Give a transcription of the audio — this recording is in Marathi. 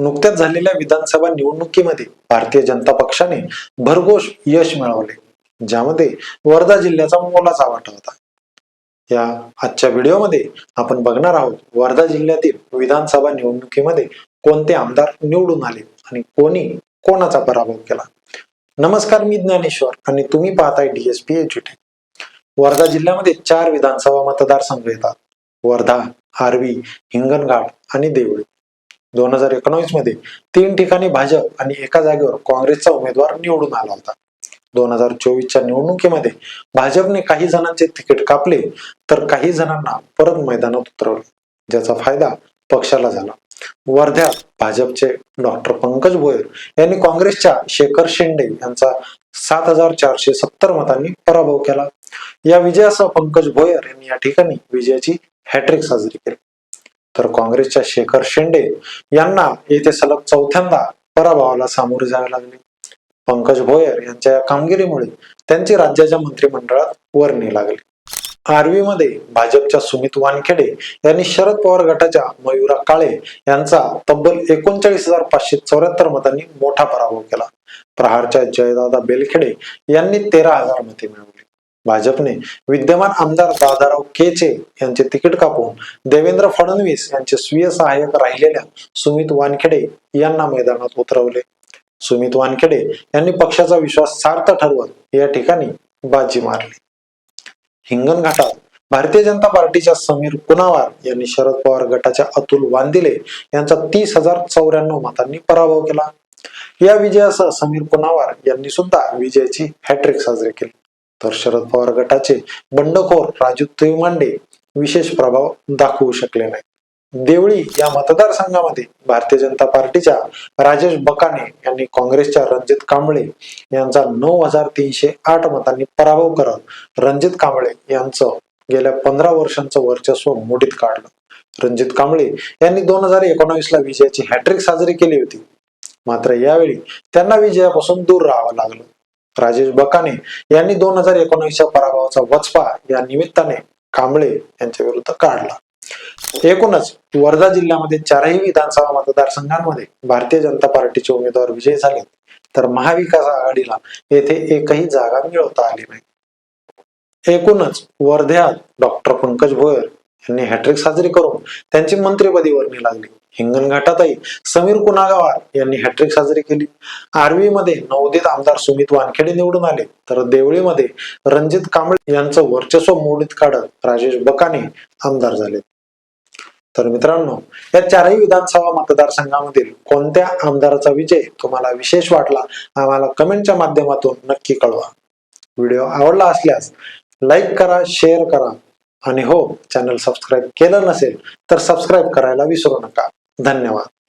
नुकत्याच झालेल्या विधानसभा निवडणुकीमध्ये भारतीय जनता पक्षाने भरघोष यश मिळवले ज्यामध्ये वर्धा जिल्ह्याचा मोलाचा वाटा होता. या आजच्या व्हिडिओमध्ये आपण बघणार आहोत वर्धा जिल्ह्यातील विधानसभा निवडणुकीमध्ये कोणते आमदार निवडून आले आणि कोणी कोणाचा पराभव केला. नमस्कार मी ज्ञानेश्वर आणि तुम्ही पाहताय डीएसपी एज्युटेक वर्धा जिल्ह्यामध्ये चार विधानसभा मतदारसंघ येतात. वर्धा आर्वी हिंगणघाट आणि देवळी. दोन हजार एकोणवीसमध्ये तीन ठिकाणी भाजप आणि एका जागेवर काँग्रेसचा उमेदवार निवडून आला होता. दोन हजार चोवीसच्या निवडणुकीमध्ये भाजपने काही जणांचे तिकीट कापले तर काही जणांना परत मैदानात उतरवले ज्याचा फायदा पक्षाला झाला. वर्ध्यात भाजपचे डॉक्टर पंकज भोयर यांनी काँग्रेसच्या शेखर शेंडे यांचा सात हजार चारशे सत्तर मतांनी पराभव केला. या विजयासह पंकज भोयर यांनी या ठिकाणी विजयाची हॅट्रिक साजरी केली. तर काँग्रेसच्या शेखर शेंडे यांना येथे सलग चौथ्यांदा पराभवाला सामोरे जावे लागले. पंकज भोयर यांच्या या कामगिरीमुळे त्यांची राज्याच्या मंत्रिमंडळात वर्णी लागली. आर्वीमध्ये भाजपच्या सुमित वानखेडे यांनी शरद पवार गटाच्या मयुरा काळे यांचा तब्बल एकोणचाळीस हजार पाचशे चौऱ्याहत्तर मतांनी मोठा पराभव केला. प्रहारच्या जयदादा बेलखेडे यांनी तेरा हजार मते मिळवली. भाजपने विद्यमान आमदार दादाराव केचे यांचे तिकीट कापून देवेंद्र फडणवीस यांचे स्वीय सहाय्यक राहिलेल्या सुमित वानखेडे यांना मैदानात उतरवले. सुमित वानखेडे यांनी पक्षाचा विश्वास सार्थ ठरवत या ठिकाणी बाजी मारली. हिंगणघाटात भारतीय जनता पार्टीच्या समीर कुनावार यांनी शरद पवार गटाच्या अतुल वांदिले यांचा तीस हजार चौऱ्याण्णव मतांनी पराभव केला. या विजयासह समीर कुनावार यांनी सुद्धा विजयाची हॅट्रिक साजरी केली. तर शरद पवार गटाचे बंडखोर राजू तिमांडे विशेष प्रभाव दाखवू शकले नाही देवळी या मतदारसंघामध्ये भारतीय जनता पार्टीच्या राजेश बकाने यांनी काँग्रेसच्या रणजित कांबळे यांचा नऊ हजार तीनशे आठ मतांनी पराभव करत रणजित कांबळे यांचं गेल्या पंधरा वर्षांचं वर्चस्व मोडीत काढलं. रणजित कांबळे यांनी दोन हजार एकोणावीस ला विजयाची हॅट्रिक साजरी केली होती. मात्र यावेळी त्यांना विजयापासून दूर राहावं लागलं. राजेश बकाने यांनी दोन हजार एकोणवीसच्या पराभवाचा वचपा या निमित्ताने कांबळे यांच्या विरुद्ध काढला. एकूणच वर्धा जिल्ह्यामध्ये चारही विधानसभा मतदारसंघांमध्ये भारतीय जनता पार्टीचे उमेदवार विजयी झाले. तर महाविकास आघाडीला येथे एकही जागा मिळवता आली नाही. एकूणच वर्ध्यात डॉक्टर पंकज भोयर यांनी हॅट्रिक साजरी करून त्यांची मंत्रिपदी वर्णी लागली. हिंगणघाटातही समीर कुणागावार यांनी हॅट्रिक साजरी केली. आर्वीमध्ये नवोदित आमदार सुमित वानखेडे निवडून आले. तर देवळीमध्ये रणजित कांबळे यांचं वर्चस्व मोडीत काढत राजेश बकाने आमदार झाले. तर मित्रांनो या चारही विधानसभा मतदारसंघामधील कोणत्या आमदाराचा विजय तुम्हाला विशेष वाटला आम्हाला कमेंटच्या माध्यमातून नक्की कळवा. व्हिडिओ आवडला असल्यास लाईक करा शेअर करा. आणि हो चॅनल सबस्क्राईब केलं नसेल तर सबस्क्राईब करायला विसरू नका. धन्यवाद.